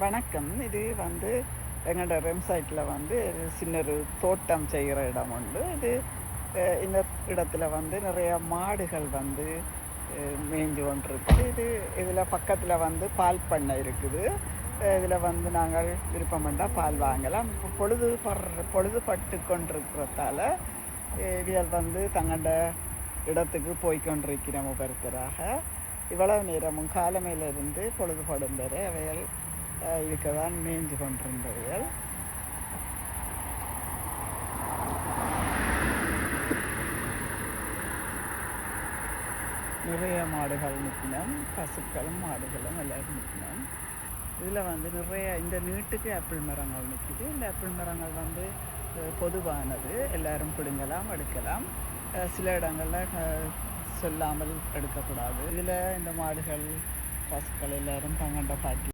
வணக்கம். இது வந்து எங்களோட வெப்சைட்டில் வந்து சின்னொரு சின்ன ஒரு தோட்டம் செய்கிற இடம் உண்டு. இது இந்த இடத்துல வந்து நிறைய மாடுகள் வந்து அஹ், மேய்ஞ்சு கொண்டிருக்குது இது இதில் பக்கத்தில் வந்து பால் பண்ணை இருக்குது. இதில் வந்து நாங்கள் விருப்பம் பண்ணால் பால் வாங்கலாம். இப்போ பொழுது படுற பொழுதுபட்டு கொண்டிருக்கிறதால இவியல் வந்து தங்களோட இடத்துக்கு போய்கொண்டிருக்கிறோம் ஒவ்வொருத்தராக இவ்வளவு நேரமும் காலமையிலிருந்து பொழுதுபடும் வரை அவைகள் இதுக்கு இருக்கதான் நீந்து கொண்டிருந்தவர்கள் நிறைய மாடுகள் நிற்கணும் பசுக்களும் மாடுகளும் எல்லாரும் நிற்கணும் இதில் வந்து நிறைய இந்த நீட்டுக்கு ஆப்பிள் மரங்கள் நிற்கிது இந்த ஆப்பிள் மரங்கள் வந்து பொதுவானது. எல்லாரும் பிடுங்கலாம் எடுக்கலாம். சில இடங்களில் சொல்லாமல் எடுக்கக்கூடாது. இதில் இந்த மாடுகள் பசுக்கள் எல்லாரும் தங்கண்ட பாட்டி